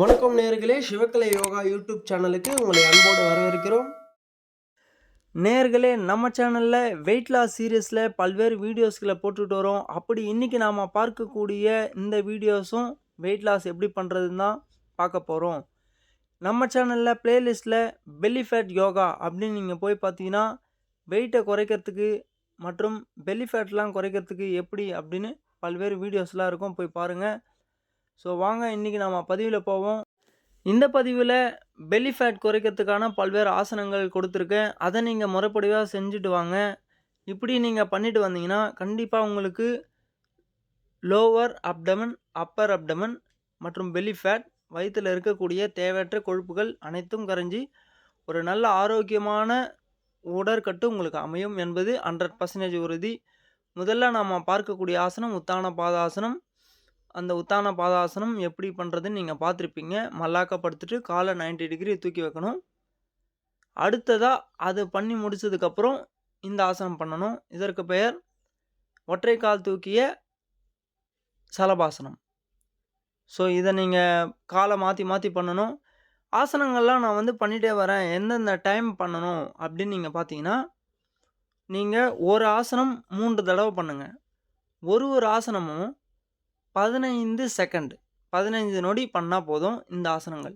வணக்கம் நேர்களே சிவக்கலை யோகா யூடியூப் சேனலுக்கு உங்களை அன்போடு வரவேற்கிறோம். நேர்களே நம்ம சேனலில் வெயிட் லாஸ் சீரியஸில் பல்வேறு வீடியோஸ்களை போட்டுட்டு வரோம். அப்படி இன்றைக்கி நாம் பார்க்கக்கூடிய இந்த வீடியோஸும் வெயிட் லாஸ் எப்படி பண்ணுறதுன்னு தான் பார்க்க போகிறோம் நம்ம சேனலில் ப்ளேலிஸ்ட்டில் பெல்லி ஃபேட் யோகா அப்படின்னு நீங்கள் போய் பார்த்தீங்கன்னா வெயிட்டை குறைக்கிறதுக்கு மற்றும் பெல்லி ஃபேட்லாம் குறைக்கிறதுக்கு எப்படி அப்படின்னு பல்வேறு வீடியோஸ்லாம் இருக்கும். போய் பாருங்கள் ஸோ வாங்க இன்றைக்கி நம்ம பதிவில் போவோம். இந்த பதிவில் பெல்லி ஃபேட் குறைக்கிறதுக்கான பல்வேறு ஆசனங்கள் கொடுத்துருக்கேன். அதை நீங்கள் முறைப்படியாக செஞ்சுட்டு வாங்க. இப்படி நீங்கள் பண்ணிட்டு வந்தீங்கன்னா கண்டிப்பாக உங்களுக்கு லோவர் அப்டமன் அப்பர் அப்டமன் மற்றும் பெல்லி ஃபேட் வயிற்றில் இருக்கக்கூடிய தேவையற்ற கொழுப்புகள் அனைத்தும் கரைஞ்சி ஒரு நல்ல ஆரோக்கியமான உடற்கட்டு உங்களுக்கு அமையும் என்பது ஹண்ட்ரட் பர்சன்டேஜ் உறுதி. முதல்ல நாம் பார்க்கக்கூடிய ஆசனம் உத்தான பாதாசனம். அந்த உத்தான பாதாசனம் எப்படி பண்ணுறதுன்னு நீங்கள் பார்த்துருப்பீங்க. மல்லாக்கப்படுத்துட்டு காலை 90 டிகிரி தூக்கி வைக்கணும். அடுத்ததாக அது பண்ணி முடிச்சதுக்கப்புறம் இந்த ஆசனம் பண்ணணும். இதற்கு பெயர் ஒற்றை கால் தூக்கிய சலபாசனம். ஸோ இதை நீங்கள் காலை மாற்றி மாற்றி பண்ணணும். ஆசனங்கள்லாம் நான் வந்து பண்ணிகிட்டே வரேன். எந்தெந்த டைம் பண்ணணும் அப்படின்னு நீங்கள் பார்த்தீங்கன்னா நீங்கள் ஒரு ஆசனம் மூன்று தடவை பண்ணுங்கள் ஒரு ஒரு ஆசனமும் பதினைந்து செகண்ட் பதினைஞ்சு நொடி பண்ணால் போதும் இந்த ஆசனங்கள்.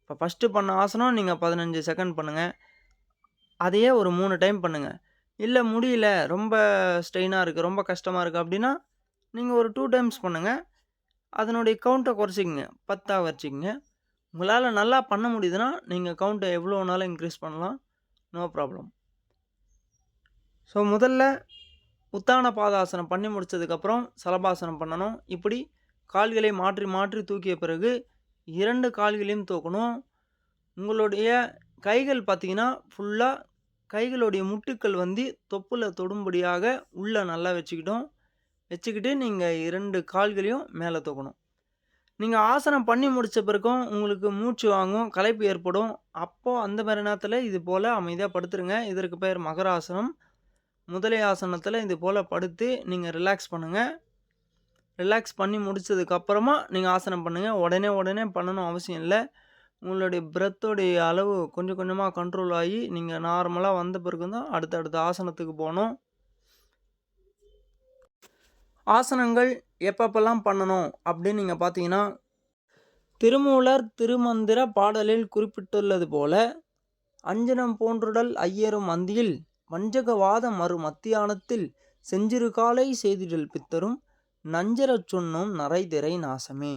இப்போ ஃபஸ்ட்டு பண்ண ஆசனம் நீங்கள் பதினஞ்சு செகண்ட் பண்ணுங்கள் அதையே ஒரு மூணு டைம் பண்ணுங்கள் இல்லை முடியல ரொம்ப ஸ்ட்ரெயினாக இருக்குது ரொம்ப கஷ்டமாக இருக்குது அப்படின்னா நீங்கள் ஒரு டூ டைம்ஸ் பண்ணுங்கள் அதனுடைய கவுண்ட்டை குறைச்சிக்கங்க. பத்தாக வச்சுக்கங்க. உங்களால் நல்லா பண்ண முடியுதுன்னா நீங்கள் கவுண்ட்டை எவ்வளோ இன்க்ரீஸ் பண்ணலாம். நோ ப்ராப்ளம் ஸோ முதல்ல உத்தான பாதாசனம் பண்ணி முடிச்சதுக்கப்புறம் சலபாசனம் பண்ணணும். இப்படி கால்களை மாற்றி மாற்றி தூக்கிய பிறகு இரண்டு கால்களையும் தூக்கணும். உங்களுடைய கைகள் பார்த்தீங்கன்னா ஃபுல்லாக கைகளுடைய முட்டுக்கள் வந்து தொப்பில் தொடும்படியாக உள்ளே நல்லா வச்சுக்கிட்டோம். வச்சுக்கிட்டு நீங்கள் இரண்டு கால்களையும் மேலே தூக்கணும். நீங்கள் ஆசனம் பண்ணி முடித்த பிறகும் உங்களுக்கு மூச்சு வாங்கும் களைப்பு ஏற்படும். அப்போது அந்த மாதிரி நேரத்தில் இது போல் அமைதியாக படுத்துருங்க. இதற்கு பேர் மகராசனம். முதலை ஆசனத்தில் இது போல் படுத்து நீங்கள் ரிலாக்ஸ் பண்ணுங்கள் ரிலாக்ஸ் பண்ணி முடிச்சதுக்கப்புறமா நீங்கள் ஆசனம் பண்ணுங்கள் உடனே உடனே பண்ணணும் அவசியம் இல்லை. உங்களுடைய பிரெத்தோடைய அளவு கொஞ்சம் கொஞ்சமாக கண்ட்ரோல் ஆகி நீங்கள் நார்மலாக வந்த பிறகு தான் அடுத்தடுத்த ஆசனத்துக்கு போகணும். ஆசனங்கள் எப்பப்பெல்லாம் பண்ணணும் அப்படின்னு நீங்கள் பார்த்தீங்கன்னா திருமூலர் திருமந்திர பாடலில் குறிப்பிட்டுள்ளது போல அஞ்சனம் போன்றுடல் ஐயரும் அந்தியில் வஞ்சகவாத மறு மத்தியானத்தில் செஞ்சிறு காலை செய்திடல் பித்தரும் நஞ்சரச் சொன்னும் நரைதிரை நாசமே.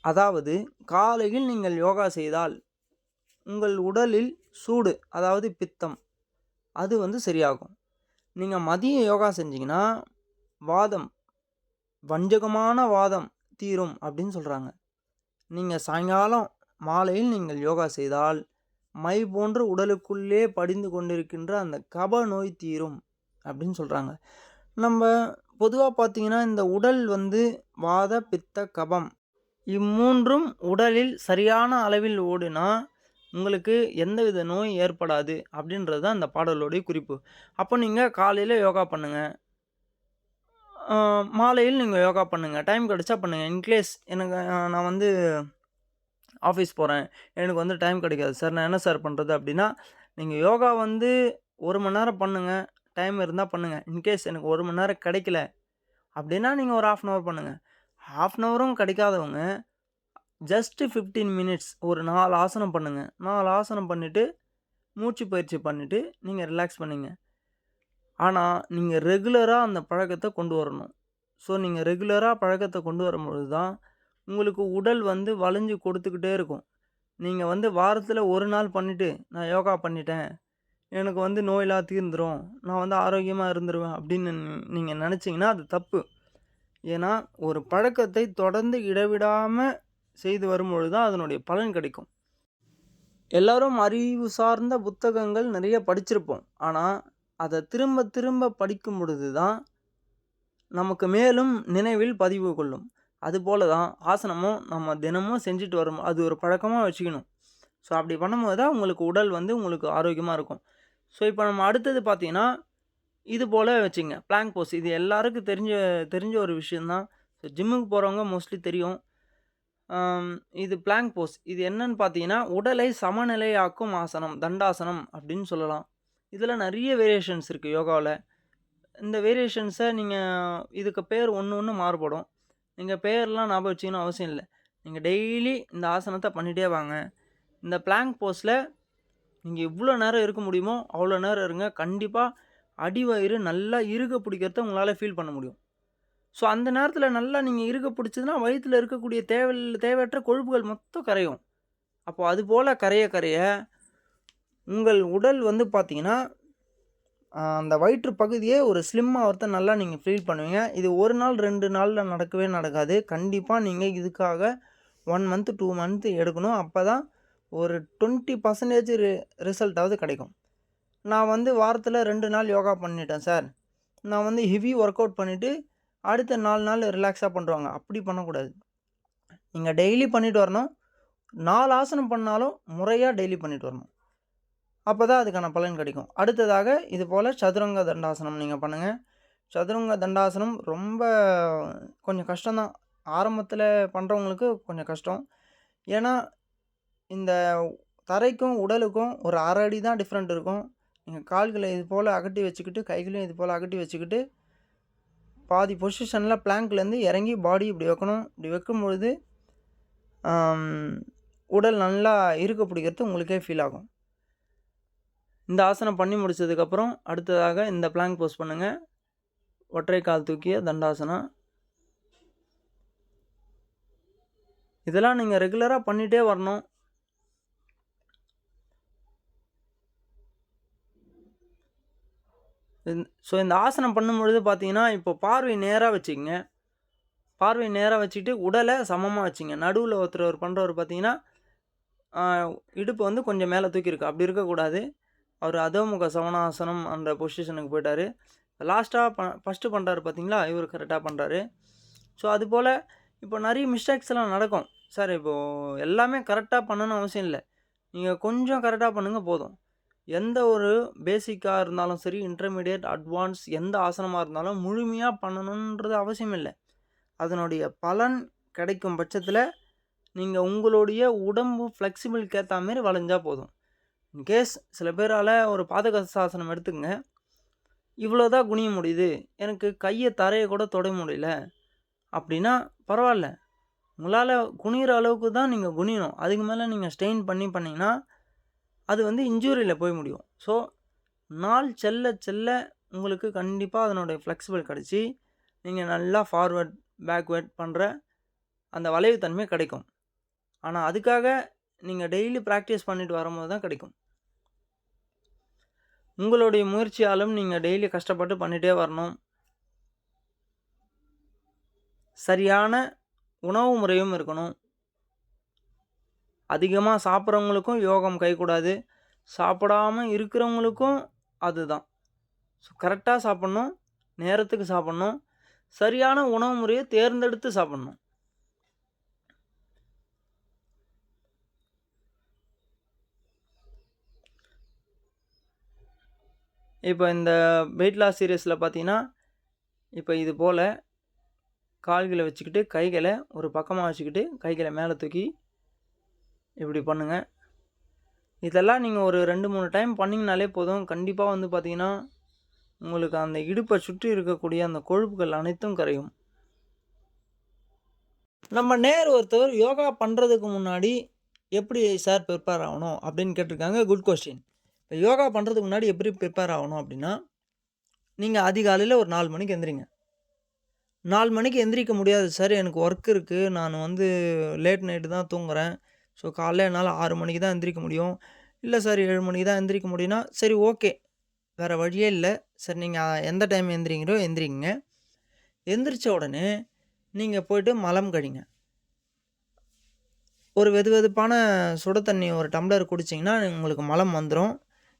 அதாவது காலையில் நீங்கள் யோகா செய்தால் உங்கள் உடலில் சூடு அதாவது பித்தம் அது வந்து சரியாகும். நீங்கள் மதிய யோகா செஞ்சீங்கன்னா வாதம் வஞ்சகமான வாதம் தீரும் அப்படின்னு சொல்கிறாங்க நீங்கள் சாயங்காலம் மாலையில் நீங்கள் யோகா செய்தால் மை போன்று உடலுக்குள்ளே படிந்து கொண்டிருக்கின்ற அந்த கப நோய் தீரும் அப்படின்னு சொல்கிறாங்க நம்ம பொதுவாக பார்த்தீங்கன்னா இந்த உடல் வந்து வாத பித்த கபம் இம்மூன்றும் உடலில் சரியான அளவில் ஓடினா உங்களுக்கு எந்தவித நோய் ஏற்படாது அப்படின்றது தான் இந்த பாடலுடைய குறிப்பு. அப்போ நீங்கள் காலையில் யோகா பண்ணுங்கள் மாலையில் நீங்கள் யோகா பண்ணுங்கள் டைம் கிடச்சா பண்ணுங்கள் இன்கேஸ் எனக்கு நான் வந்து ஆஃபீஸ் போகிறேன் எனக்கு வந்து டைம் கிடைக்காது. சார் நான் என்ன சார் பண்ணுறது அப்படின்னா நீங்கள் யோகா வந்து ஒரு மணி நேரம் பண்ணுங்கள் டைம் இருந்தால் பண்ணுங்கள் இன்கேஸ் எனக்கு ஒரு மணி நேரம் கிடைக்கல அப்படின்னா நீங்கள் ஒரு ஆஃப் அன் ஹவர் பண்ணுங்கள் ஆஃப் அன் ஹவரும் கிடைக்காதவங்க ஜஸ்ட்டு ஃபிஃப்டீன் மினிட்ஸ் ஒரு நாலு ஆசனம் பண்ணுங்கள் நாலு ஆசனம் பண்ணிவிட்டு மூச்சு பயிற்சி பண்ணிவிட்டு நீங்கள் ரிலாக்ஸ் பண்ணுங்க. ஆனால் நீங்கள் ரெகுலராக அந்த பழக்கத்தை கொண்டு வரணும். ஸோ நீங்கள் ரெகுலராக பழக்கத்தை கொண்டு வரும்பொழுது தான் உங்களுக்கு உடல் வந்து வளைஞ்சு கொடுத்துக்கிட்டே இருக்கும். நீங்கள் வந்து வாரத்தில் ஒரு நாள் பண்ணிவிட்டு நான் யோகா பண்ணிட்டேன். எனக்கு வந்து நோயெல்லாம் தீர்ந்துடும் நான் வந்து ஆரோக்கியமாக இருந்துருவேன். அப்படின்னு நீங்கள் நினச்சிங்கன்னா அது தப்பு. ஏன்னா ஒரு பழக்கத்தை தொடர்ந்து இடைவிடாமல் செய்து வரும்பொழுது தான் அதனுடைய பலன் கிடைக்கும். எல்லோரும் அறிவு சார்ந்த புத்தகங்கள் நிறைய படிச்சிருப்போம். ஆனால் அதை திரும்ப திரும்ப படிக்கும் பொழுது தான் நமக்கு மேலும் நினைவில் பதிவு கொள்ளும். அதுபோல தான் ஆசனமும் நம்ம தினமும் செஞ்சுட்டு வரும் அது ஒரு பழக்கமாக வச்சுக்கணும் ஸோ அப்படி பண்ணும்போது தான் உங்களுக்கு உடல் வந்து உங்களுக்கு ஆரோக்கியமாக இருக்கும் ஸோ இப்போ நம்ம அடுத்தது பார்த்தீங்கன்னா இது போல் வச்சுங்க பிளாங்க் போஸ் இது எல்லாருக்கும் தெரிஞ்ச தெரிஞ்ச ஒரு விஷயந்தான் ஸோ ஜிம்முக்கு போகிறவங்க மோஸ்ட்லி தெரியும் இது பிளாங்க் போஸ். இது என்னன்னு பார்த்தீங்கன்னா, உடலை சமநிலையாக்கும் ஆசனம், தண்டாசனம் அப்படின்னு சொல்லலாம். இதில் நிறைய வேரியேஷன்ஸ் இருக்குது யோகாவில் இந்த வேரியேஷன்ஸை நீங்கள் இதுக்கு பேர் ஒன்று ஒன்று மாறுபடும். நீங்கள் பேர்லாம் ஞாபகம் வச்சுக்கணும் அவசியம் இல்லை நீங்கள் டெய்லி இந்த ஆசனத்தை பண்ணிட்டே வாங்க. இந்த பிளாங்க் போஸ்டில் நீங்கள் எவ்வளோ நேரம் இருக்க முடியுமோ, அவ்வளோ நேரம் இருங்க. கண்டிப்பாக அடிவயிறு நல்லா இருக பிடிக்கிறத உங்களால் ஃபீல் பண்ண முடியும். ஸோ அந்த நேரத்தில் நல்லா நீங்கள் இறுக பிடிச்சதுன்னா, வயிற்றில் இருக்கக்கூடிய தேவை தேவையற்ற கொழுப்புகள் மொத்தம் கரையும். அப்போது அதுபோல் கரைய கரைய, உங்கள் உடல் வந்து பார்த்திங்கன்னா அந்த வயிற்று பகுதியே ஒரு ஸ்லிம்மாக ஒருத்தர் நல்லா நீங்கள் ஃபீல் பண்ணுவீங்க. இது ஒரு நாள், ரெண்டு நாளில் நடக்கவே நடக்காது. கண்டிப்பாக நீங்கள் இதுக்காக ஒன் மந்த்து டூ மந்த்து எடுக்கணும். அப்போ தான் ஒரு 20% ரி ரிசல்ட்டாவது கிடைக்கும். நான் வந்து வாரத்தில் ரெண்டு நாள் யோகா பண்ணிட்டேன் சார். நான் வந்து ஹெவி ஒர்க் அவுட் பண்ணிவிட்டு அடுத்த நாலு நாள் ரிலாக்ஸாக பண்ணுவாங்க. அப்படி பண்ணக்கூடாது. நீங்கள் டெய்லி பண்ணிட்டு வரணும். நாலு ஆசனம் பண்ணாலும் முறையாக டெய்லி பண்ணிட்டு வரணும். அப்பதான் அதுக்கான பலன் கிடைக்கும். அடுத்ததாக இது போல் சதுரங்க தண்டாசனம் நீங்கள் பண்ணுங்கள் சதுரங்க தண்டாசனம் ரொம்ப கொஞ்சம் கஷ்டம் தான். பண்ணுறவங்களுக்கு கொஞ்சம் கஷ்டம். ஏன்னா, இந்த தரைக்கும், உடலுக்கும் ஒரு அரை அடி தான் டிஃப்ரெண்ட் இருக்கும். நீங்கள் கால்கள இது போல் அகட்டி வச்சுக்கிட்டு, கைகளையும் இது போல் அகட்டி வச்சுக்கிட்டு, பாதி பொசிஷனில் பிளாங்க்லேருந்து இறங்கி பாடி இப்படி வைக்கணும். இப்படி வைக்கும் பொழுது உடல் நல்லா இருக்க பிடிக்கிறது உங்களுக்கே ஃபீல் ஆகும். இந்த ஆசனம் பண்ணி முடிச்சதுக்கப்புறம், அடுத்ததாக இந்த பிளாங்க் போஸ் பண்ணுங்கள் ஒற்றை கால் தூக்கிய தண்டாசனம் இதெல்லாம் நீங்கள் ரெகுலராக பண்ணிகிட்டே வரணும். ஸோ இந்த ஆசனம் பண்ணும்பொழுது பார்த்தீங்கன்னா, இப்போ பார்வை நேராக வச்சுக்கங்க. பார்வை நேராக வச்சுக்கிட்டு, உடலை சமமாக வச்சுங்க. நடுவில் ஒருத்தர் பண்ணுறவர் பார்த்தீங்கன்னா, இடுப்பு வந்து கொஞ்சம் மேலே தூக்கியிருக்கு. அப்படி இருக்கக்கூடாது. அவர் அதோமுக சவனாசனம் அந்த பொசிஷனுக்கு போயிட்டாரு. லாஸ்ட்டாக ப ஃபஸ்ட்டு பண்ணுறாரு பார்த்தீங்களா, இவர் கரெக்டாக பண்ணுறாரு ஸோ அதுபோல் இப்போ நிறைய மிஸ்டேக்ஸ் எல்லாம் நடக்கும். சார் இப்போது எல்லாமே கரெக்டாக பண்ணணும்னு அவசியம் இல்லை நீங்கள் கொஞ்சம் கரெக்டாக பண்ணுங்கள் போதும். எந்த ஒரு பேசிக்காக இருந்தாலும் சரி, இன்டர்மீடியட் அட்வான்ஸ் எந்த ஆசனமாக இருந்தாலும் முழுமையாக பண்ணணுன்றது அவசியம் இல்லை அதனுடைய பலன் கிடைக்கும் பட்சத்தில் நீங்கள் உங்களுடைய உடம்பு ஃப்ளெக்சிபிள்க்கு ஏற்ற மாரி வளைஞ்சால் போதும். இன்கேஸ் சில பேரால் ஒரு பாதக சாசனம் எடுத்துக்கங்க. இவ்வளோ தான் குனிய முடியுது. எனக்கு கையை தரையை கூட தொட முடியல. அப்படின்னா பரவாயில்ல உங்களால் குனியிற அளவுக்கு தான் நீங்கள் குனியணும். அதுக்கு மேலே நீங்கள் ஸ்டெயின் பண்ணி பண்ணிங்கன்னா அது வந்து இன்ஜூரியில் போய் முடியும். ஸோ நாள் செல்ல செல்ல உங்களுக்கு கண்டிப்பாக அதனுடைய ஃப்ளெக்சிபிள் கிடச்சி நீங்கள் நல்லா ஃபார்வேர்ட் பேக்வேர்ட் பண்ணுற அந்த வளைவுத்தன்மை கிடைக்கும். ஆனால் அதுக்காக நீங்கள் டெய்லி ப்ராக்டிஸ் பண்ணிட்டு வரும்போது தான் கிடைக்கும். உங்களுடைய முயற்சியாலும் நீங்கள் டெய்லி கஷ்டப்பட்டு பண்ணிகிட்டே வரணும். சரியான உணவு முறையும் இருக்கணும். அதிகமாக சாப்பிட்றவங்களுக்கும் யோகம் கைக்கூடாது சாப்பிடாம இருக்கிறவங்களுக்கும் அதுதான். ஸோ கரெக்டாக சாப்பிட்ணும் நேரத்துக்கு சாப்பிட்ணும் சரியான உணவு முறையை தேர்ந்தெடுத்து சாப்பிட்ணும் இப்போ இந்த வெயிட் லாஸ் சீரியஸில் பார்த்தீங்கன்னா, இப்போ இது போல் கால்களை வச்சுக்கிட்டு, கைகளை ஒரு பக்கமாக வச்சுக்கிட்டு, கைகளை மேலே தூக்கி இப்படி பண்ணுங்கள் இதெல்லாம் நீங்கள் ஒரு 2, 3 டைம் பண்ணிங்கனாலே போதும். கண்டிப்பாக வந்து பார்த்தீங்கன்னா, உங்களுக்கு அந்த இடுப்பை சுற்றி இருக்கக்கூடிய அந்த கொழுப்புகள் அனைத்தும் கரையும். நம்ம நேர் ஒருத்தர் யோகா பண்ணுறதுக்கு முன்னாடி எப்படி சார் ப்ரிப்பேர் ஆகணும் அப்படின்னு கேட்டிருக்காங்க. Good question. இப்போ யோகா பண்ணுறதுக்கு முன்னாடி எப்படி ப்ரிப்பேர் ஆகணும் அப்படின்னா, நீங்கள் அதிகாலையில் ஒரு நாலு மணிக்கு எந்திரிங்க. நாலு மணிக்கு எந்திரிக்க முடியாது சார். எனக்கு ஒர்க் இருக்குது நான் வந்து லேட் நைட்டு தான் தூங்குறேன். ஸோ காலைல என்னால் ஆறு மணிக்கு தான் எந்திரிக்க முடியும். இல்லை சார் ஏழு மணிக்கு தான் எந்திரிக்க முடியும்னா, சரி ஓகே. வேறு வழியே இல்லை சரி நீங்கள் எந்த டைம் எந்திரிக்கிறீங்களோ எந்திரிங்க. எந்திரிச்ச உடனே நீங்கள் போயிட்டு மலம் கழிங்க. ஒரு வெது வெதுப்பான சுட தண்ணி ஒரு டம்ளர் குடிச்சிங்கன்னா உங்களுக்கு மலம் வந்துடும்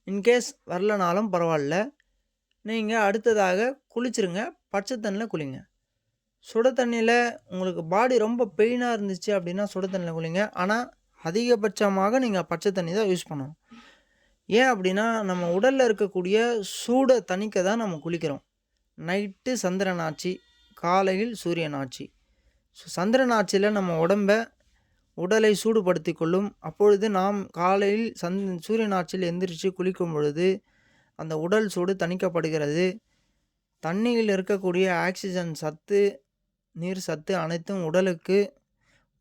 இன்கேஸ் வரலனாலும் பரவாயில்ல நீங்கள் அடுத்ததாக குளிச்சிருங்க. பச்சை தண்ணியில் குளிங்க. சுட தண்ணியில் உங்களுக்கு பாடி ரொம்ப பெயினாக இருந்துச்சு அப்படின்னா, சுட தண்ணியில் குளிங்க. ஆனால் அதிகபட்சமாக நீங்கள் பச்சை தண்ணி தான் யூஸ் பண்ணணும். ஏன் அப்படின்னா, நம்ம உடலில் இருக்கக்கூடிய சூட தணிக்க தான் நம்ம குளிக்கிறோம். நைட்டு சந்திரன் ஆட்சி, காலையில் சூரியன் ஆட்சி. ஸோ சந்திரன் ஆட்சியில நம்ம உடம்ப உடலை சூடுபடுத்தி கொள்ளும் அப்பொழுது நாம் காலையில் சந் சூரியன் ஆட்சியில் எந்திரிச்சு குளிக்கும் பொழுது அந்த உடல் சூடு தணிக்கப்படுகிறது. தண்ணியில் இருக்கக்கூடிய ஆக்சிஜன் சத்து நீர் சத்து அனைத்தும் உடலுக்கு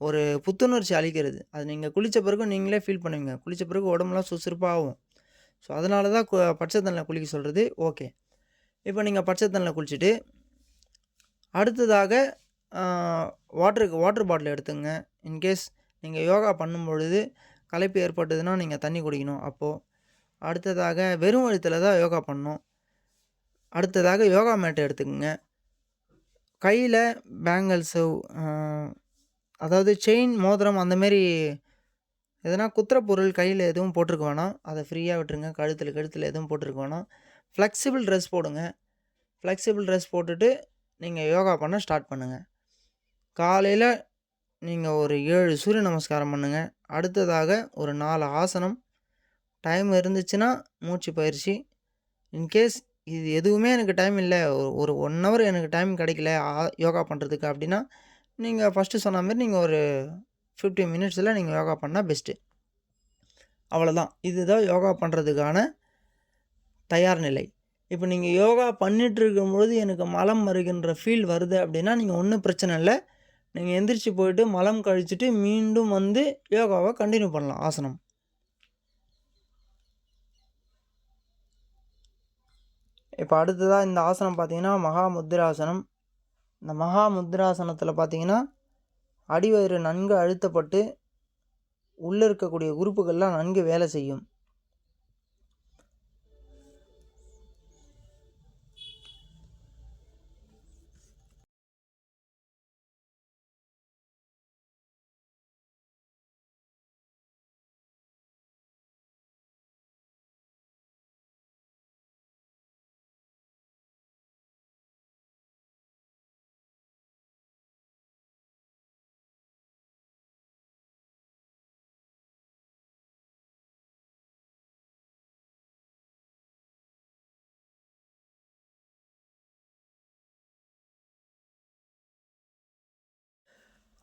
ஒரு புத்துணர்ச்சி அளிக்கிறது. அது நீங்கள் குளித்த பிறகு நீங்களே ஃபீல் பண்ணுவீங்க. குளித்த பிறகு உடம்புலாம் சுறுசுறுப்பாகும் ஸோ அதனால தான் கு பச்சை தண்ணியில் குளிக்க சொல்கிறது ஓகே. இப்போ நீங்கள் பச்சை தண்ணியில் குளிச்சுட்டு அடுத்ததாக வாட்டருக்கு வாட்டர் பாட்டில் எடுத்துங்க. இன்கேஸ் நீங்கள் யோகா பண்ணும் பொழுது களைப்பு ஏற்பட்டதுன்னா நீங்கள் தண்ணி குடிக்கணும் அப்போது அடுத்ததாக வெறும் வயிற்றில் தான் யோகா பண்ணணும். அடுத்ததாக யோகா மேட் எடுத்துக்கோங்க. கையில் பேங்கிள்ஸு அதாவது செயின் மோதிரம் அந்தமாரி எதனா குத்துற பொருள் கையில் எதுவும் போட்டிருக்க வேணாம். அதை ஃப்ரீயாக விட்டுருங்க. கழுத்தில் கழுத்தில் எதுவும் போட்டிருக்க வேணாம். ஃப்ளெக்சிபிள் ட்ரெஸ் போடுங்க. ஃப்ளெக்சிபிள் ட்ரெஸ் போட்டுட்டு நீங்கள் யோகா பண்ண ஸ்டார்ட் பண்ணுங்கள் காலையில் நீங்கள் ஒரு ஏழு சூரிய நமஸ்காரம் பண்ணுங்கள் அடுத்ததாக ஒரு நாலு ஆசனம். டைம் இருந்துச்சுன்னா மூச்சு பயிற்சி. இன்கேஸ் இது எதுவுமே எனக்கு டைம் இல்லை. ஒரு ஒரு ஒன் ஹவர் எனக்கு டைம் கிடைக்கல. யோகா பண்ணுறதுக்கு அப்படின்னா நீங்கள் ஃபஸ்ட்டு சொன்ன மாதிரி நீங்கள் ஒரு ஃபிஃப்டீன் மினிட்ஸில் நீங்கள் யோகா பண்ணால் பெஸ்ட்டு அவ்வளோதான் இதுதான் யோகா பண்ணுறதுக்கான தயார் நிலை. இப்போ நீங்கள் யோகா பண்ணிட்டு இருக்கும்பொழுது எனக்கு மலம் மறுகின்ற ஃபீல் வருது அப்படின்னா நீங்கள் ஒன்றும் பிரச்சனை இல்லை. நீங்கள் எந்திரிச்சு போயிட்டு மலம் கழிச்சுட்டு மீண்டும் வந்து யோகாவை கண்டினியூ பண்ணலாம் ஆசனம். இப்போ அடுத்ததாக இந்த ஆசனம் பார்த்தீங்கன்னா மகா முத்திராசனம் இந்த மகா முத்திராசனத்தில் பார்த்தீங்கன்னா அடிவயிறு நன்கு அழுத்தப்பட்டு உள்ளே இருக்கக்கூடிய உறுப்புகள்லாம் நன்கு வேலை செய்யும்.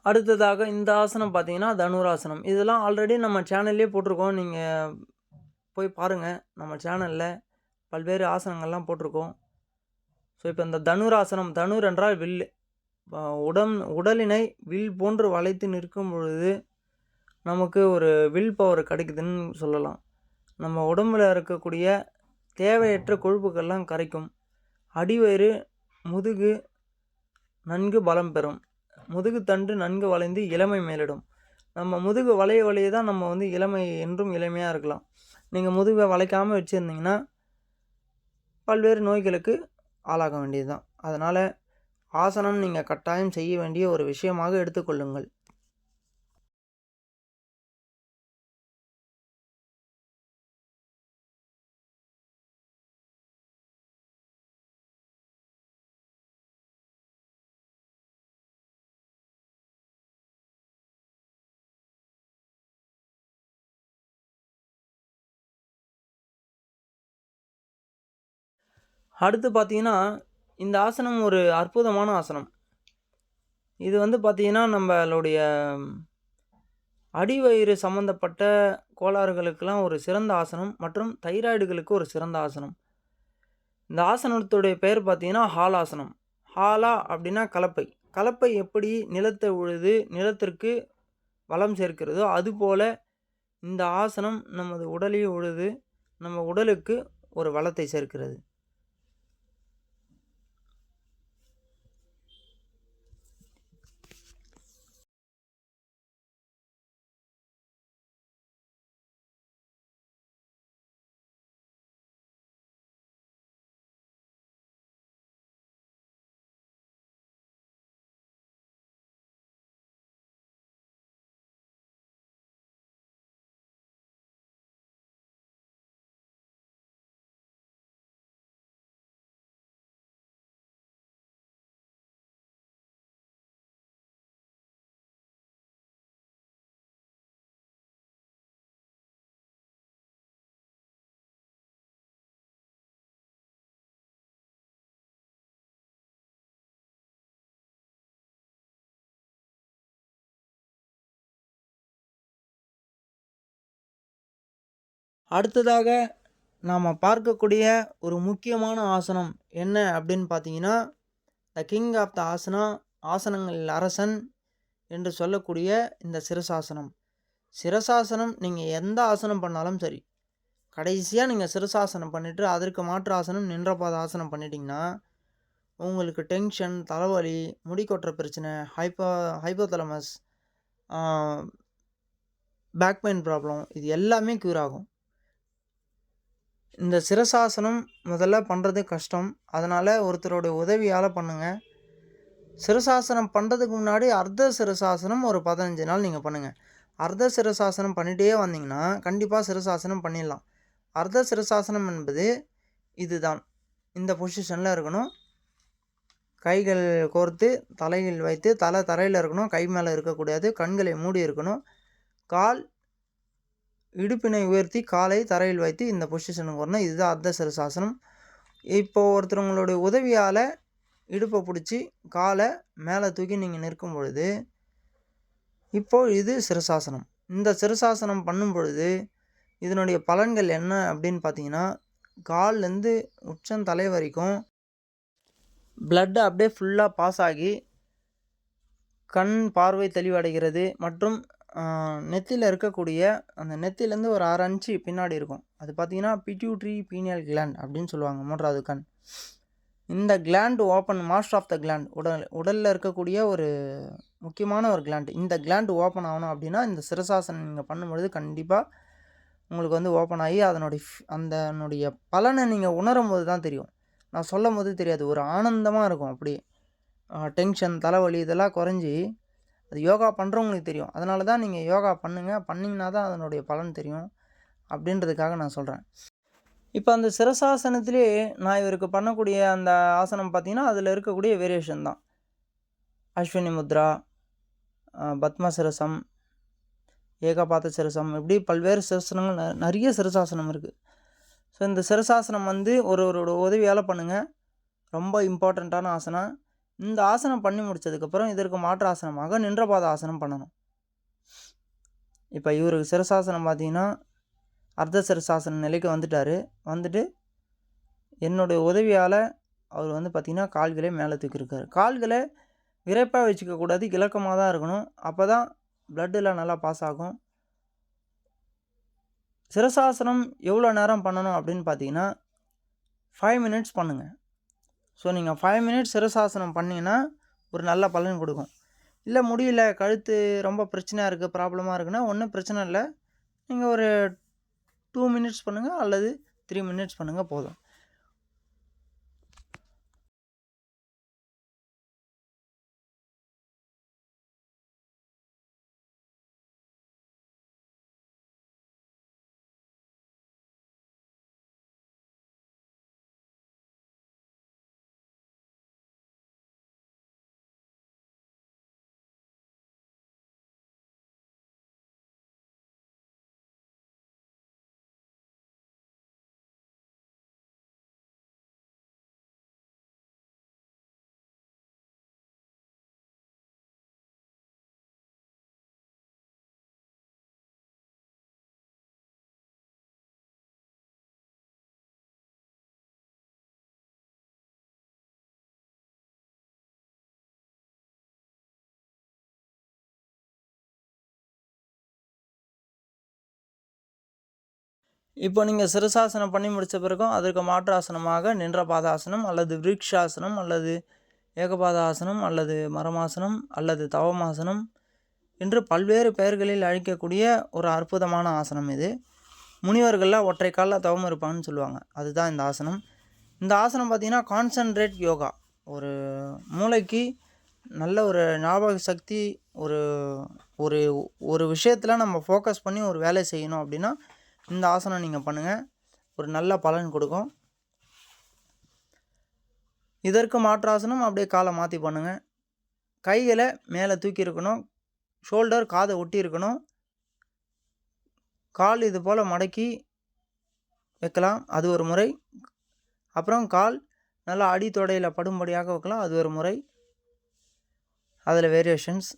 அடுத்ததாக இந்த ஆசனம் பார்த்தீங்கன்னா தனுராசனம். இதெல்லாம் ஆல்ரெடி நம்ம சேனல்லே போட்டிருக்கோம். நீங்கள் போய் பாருங்கள் நம்ம சேனலில் பல்வேறு ஆசனங்கள்லாம் போட்டிருக்கோம். ஸோ இப்போ இந்த தனுராசனம் தனுர் என்றால் வில். உடம் உடலினை வில் போன்று வளைத்து நிற்கும் பொழுது நமக்கு ஒரு வில் பவர் கிடைக்குதுன்னு சொல்லலாம். நம்ம உடம்பில் இருக்கக்கூடிய தேவையற்ற கொழுப்புகள்லாம் கரைக்கும். அடிவயிறு முதுகு நன்கு பலம் பெறும். முதுகுத்தண்டு நன்கு வளைந்து இளமை மேலிடும். நம்ம முதுகு வளைய வளைய தான் நம்ம வந்து இளமை என்றும் இளமையாக இருக்கலாம். நீங்கள் முதுகை வளைக்காமல் வச்சுருந்தீங்கன்னா பல்வேறு நோய்களுக்கு ஆளாக வேண்டியது தான் அதனால் ஆசனம் நீங்கள் கட்டாயம் செய்ய வேண்டிய ஒரு விஷயமாக எடுத்துக்கொள்ளுங்கள். அடுத்து பார்த்தீங்கன்னா இந்த ஆசனம் ஒரு அற்புதமான ஆசனம். இது வந்து பார்த்தீங்கன்னா நம்மளுடைய அடிவயிறு சம்மந்தப்பட்ட கோளாறுகளுக்கெல்லாம் ஒரு சிறந்த ஆசனம் மற்றும் தைராய்டுகளுக்கு ஒரு சிறந்த ஆசனம். இந்த ஆசனத்துடைய பெயர் பார்த்தீங்கன்னா ஹாலாசனம் ஹாலா அப்படின்னா கலப்பை. கலப்பை எப்படி நிலத்தை உழுது நிலத்திற்கு வளம் சேர்க்கிறதோ அதுபோல் இந்த ஆசனம் நமது உடலையும் உழுது நம்ம உடலுக்கு ஒரு வளத்தை சேர்க்கிறது. அடுத்ததாக நாம் பார்க்கக்கூடிய ஒரு முக்கியமான ஆசனம் என்ன அப்படின்னு பார்த்தீங்கன்னா the king of the asana ஆசனங்களில் அரசன் என்று சொல்லக்கூடிய இந்த சிரசாசனம். சிரசாசனம் நீங்கள் எந்த ஆசனம் பண்ணாலும் சரி கடைசியாக நீங்கள் சிரசாசனம் பண்ணிவிட்டு அதற்கு மாற்று ஆசனம் நின்றபாத ஆசனம் பண்ணிட்டீங்கன்னா உங்களுக்கு டென்ஷன் தலைவலி முடி கொட்டுற பிரச்சனை hypo hypothalamus back pain problem இது எல்லாமே க்யூர் ஆகும். இந்த சிரசாசனம் முதல்ல பண்ணுறது கஷ்டம். அதனால் ஒருத்தருடைய உதவியால் பண்ணுங்கள் சிரசாசனம் பண்ணுறதுக்கு முன்னாடி அர்த்த சிரசாசனம் ஒரு பதினஞ்சு நாள் நீங்கள் பண்ணுங்கள் அர்த்த சிரசாசனம் பண்ணிகிட்டே வந்தீங்கன்னா கண்டிப்பாக சிரசாசனம் பண்ணிடலாம். அர்த்த சிரசாசனம் என்பது இதுதான். இந்த பொசிஷனில் இருக்கணும். கைகள் கோர்த்து தலையில் வைத்து தலை தரையில் இருக்கணும். கை மேலே இருக்கக்கூடாது. கண்களை மூடி இருக்கணும். கால் இடுப்பினை உயர்த்தி காலை தரையில் வைத்து இந்த பொசிஷனுக்கு வரணும். இதுதான் அர்த்த சிரசாசனம் இப்போது ஒருத்தவங்களுடைய உதவியால் இடுப்பை பிடிச்சி காலை மேலே தூக்கி நீங்கள் நிற்கும் பொழுது இப்போது இது சிரசாசனம் இந்த சிரசாசனம் பண்ணும் பொழுது இதனுடைய பலன்கள் என்ன அப்படின்னு பார்த்தீங்கன்னா கால்லேருந்து உச்சந்தலை வரைக்கும் பிளட்டு அப்படியே ஃபுல்லாக பாஸ் ஆகி கண் பார்வை தெளிவடைகிறது. மற்றும் நெத்தியில் இருக்கக்கூடிய அந்த நெத்திலேருந்து ஒரு ஆறு அஞ்சு பின்னாடி இருக்கும். அது பார்த்தீங்கன்னா பிட்யூட்ரி பீனியல் கிளாண்ட் அப்படின்னு சொல்லுவாங்க மூன்றாவது கண். இந்த gland open master of the gland உடல் உடலில் இருக்கக்கூடிய ஒரு முக்கியமான ஒரு கிளாண்ட் இந்த கிளாண்ட் ஓப்பன் ஆகணும் அப்படின்னா இந்த சிரசாசனம் நீங்கள் பண்ணும்பொழுது கண்டிப்பாக உங்களுக்கு வந்து ஓப்பன் ஆகி அதனுடைய அதனுடைய பலனை நீங்கள் உணரும் போது தான் தெரியும். நான் சொல்லும் போது தெரியாது ஒரு ஆனந்தமாக இருக்கும் அப்படி டென்ஷன் தலைவலி இதெல்லாம் குறைஞ்சி அது யோகா பண்ணுறவங்களுக்கு தெரியும். அதனால தான் நீங்கள் யோகா பண்ணுங்கள் பண்ணிங்கன்னா தான் அதனுடைய பலன் தெரியும் அப்படின்றதுக்காக நான் சொல்கிறேன் இப்போ அந்த சிரசாசனத்திலே நான் இவருக்கு பண்ணக்கூடிய அந்த ஆசனம் பார்த்தீங்கன்னா அதில் இருக்கக்கூடிய வேரியேஷன் தான். அஸ்வினி முத்ரா பத்மசிரசம் ஏகபாத்த சிரசம் இப்படி பல்வேறு சிரசனங்கள் ந நிறைய சிரசாசனம் இருக்குது ஸோ இந்த சிரசாசனம் வந்து ஒருவரோட உதவியால் பண்ணுங்கள் ரொம்ப இம்பார்ட்டண்ட்டான ஆசனம். இந்த ஆசனம் பண்ணி முடித்ததுக்கப்புறம் இதற்கு மாற்று ஆசனமாக நின்றபாத ஆசனம் பண்ணணும். இப்போ இவருக்கு சிரசாசனம் பார்த்தீங்கன்னா அர்த்த சிரசாசன நிலைக்கு வந்துட்டார். வந்துட்டு என்னுடைய உதவியால் அவர் வந்து பார்த்திங்கன்னா கால்களே மேலே தூக்கியிருக்காரு. கால்களை விரைப்பாக வச்சுக்கக்கூடாது இலக்கமாக தான் இருக்கணும். அப்போ தான் ப்ளட்டெலாம் நல்லா பாஸ் ஆகும். சிரசாசனம் எவ்வளோ நேரம் பண்ணணும் அப்படின்னு பார்த்தீங்கன்னா ஃபைவ் மினிட்ஸ் பண்ணுங்கள் ஸோ நீங்கள் ஃபைவ் மினிட்ஸ் சிரசாசனம் பண்ணிங்கன்னா ஒரு நல்ல பலன் கொடுக்கும். இல்லை முடியல கழுத்து ரொம்ப பிரச்சனையாக இருக்குது ப்ராப்ளமாக இருக்குன்னா ஒன்றும் பிரச்சனை இல்லை. நீங்கள் ஒரு டூ மினிட்ஸ் பண்ணுங்கள் அல்லது த்ரீ மினிட்ஸ் பண்ணுங்கள் போதும். இப்போ நீங்கள் சிரசாசனம் பண்ணி முடித்த பிறகும் அதற்கு மாற்றாசனமாக நின்ற பாதாசனம் அல்லது விருக்ஷாசனம் அல்லது ஏகபாதாசனம் அல்லது மரமாசனம் அல்லது தவமாசனம் என்று பல்வேறு பெயர்களில் அழைக்கக்கூடிய ஒரு அற்புதமான ஆசனம் இது. முனிவர்களில் ஒற்றை காலில் தவம் இருப்பாங்கன்னு சொல்லுவாங்க. அதுதான் இந்த ஆசனம். இந்த ஆசனம் பார்த்திங்கன்னா கான்சன்ட்ரேட் யோகா ஒரு மூளைக்கு நல்ல ஒரு ஞாபக சக்தி ஒரு ஒரு ஒரு விஷயத்தில் நம்ம ஃபோக்கஸ் பண்ணி ஒரு வேலை செய்யணும் அப்படின்னா இந்த ஆசனம் நீங்கள் பண்ணுங்கள் ஒரு நல்ல பலன் கொடுக்கும். இதற்கு மாற்றாசனம் அப்படியே காலை மாற்றி பண்ணுங்கள் கைகளை மேலே தூக்கி இருக்கணும். ஷோல்டர் காதை ஒட்டி இருக்கணும். கால் இது போல் மடக்கி வைக்கலாம். அது ஒரு முறை. அப்புறம் கால் நல்லா அடித்தொடையில் படும்படியாக வைக்கலாம். அது ஒரு முறை. அதில் வேரியேஷன்ஸ்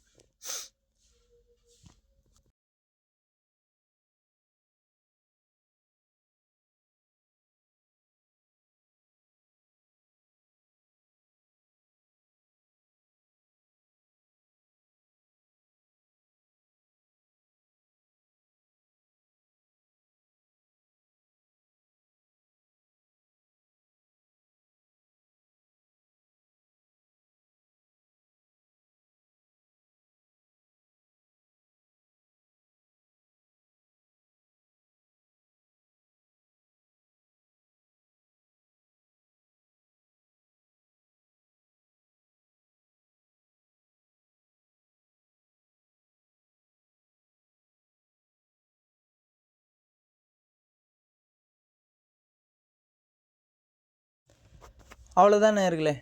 அவ்வளோதான் நேர்களே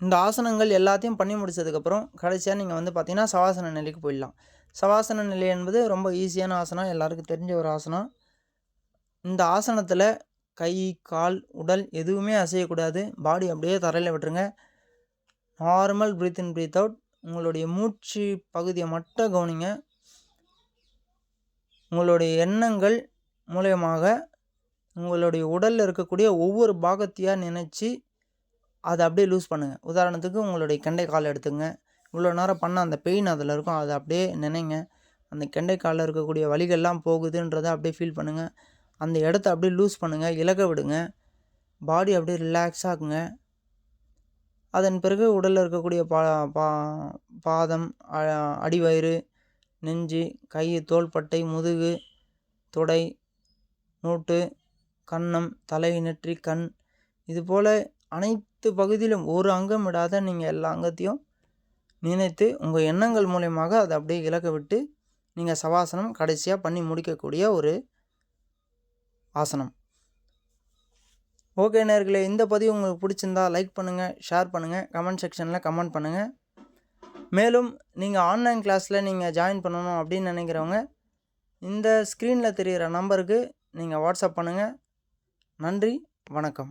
இந்த ஆசனங்கள் எல்லாத்தையும் பண்ணி முடிச்சதுக்கப்புறம் கடைசியாக நீங்கள் வந்து பார்த்தீங்கன்னா சவாசன நிலைக்கு போயிடலாம். சவாசன நிலை என்பது ரொம்ப ஈஸியான ஆசனம் எல்லாருக்கும் தெரிஞ்ச ஒரு ஆசனம். இந்த ஆசனத்தில் கை கால் உடல் எதுவுமே அசையக்கூடாது. பாடி அப்படியே தரையில் விட்டுருங்க. Normal breathe in breathe out உங்களுடைய மூச்சு பகுதியை மட்டும் கவனிங்க. உங்களுடைய எண்ணங்கள் மூலயமாக உங்களுடைய உடலில் இருக்கக்கூடிய ஒவ்வொரு பாகத்தையாக நினச்சி அதை அப்படியே லூஸ் பண்ணுங்கள் உதாரணத்துக்கு உங்களுடைய கெண்டை கால் எடுத்துங்க. இவ்வளோ நேரம் பண்ண அந்த பெயின் அதில் இருக்கும். அதை அப்படியே நினைங்க. அந்த கெண்டை காலில் இருக்கக்கூடிய வலிகள்லாம் போகுதுன்றதை அப்படியே ஃபீல் பண்ணுங்கள் அந்த இடத்த அப்படியே லூஸ் பண்ணுங்கள் இலக விடுங்க. பாடி அப்படியே ரிலாக்ஸ் ஆகுங்க அதன் பிறகு உடலில் இருக்கக்கூடிய பா பா பாதம் அ- அடிவயிறு நெஞ்சு கை தோள்பட்டை முதுகு தொடை மூட்டு கன்னம் தலை நெற்றி கண். இது போல் அனைத்து பகுதியிலும் ஒரு அங்கம் விடாத நீங்கள் எல்லா அங்கத்தையும் நினைத்து உங்கள் எண்ணங்கள் மூலயமாக அதை அப்படியே இலக்க விட்டு நீங்கள் சவாசனம் கடைசியாக பண்ணி முடிக்கக்கூடிய ஒரு ஆசனம். ஓகே நேர்களே இந்த பதிவு உங்களுக்கு பிடிச்சிருந்தா லைக் பண்ணுங்கள் ஷேர் பண்ணுங்கள் கமெண்ட் செக்ஷனில் கமெண்ட் பண்ணுங்கள் மேலும் நீங்கள் ஆன்லைன் கிளாஸில் நீங்கள் ஜாயின் பண்ணணும் அப்படின்னு நினைக்கிறவங்க இந்த ஸ்க்ரீனில் தெரிகிற நம்பருக்கு நீங்கள் வாட்ஸ்அப் பண்ணுங்கள் நன்றி வணக்கம்.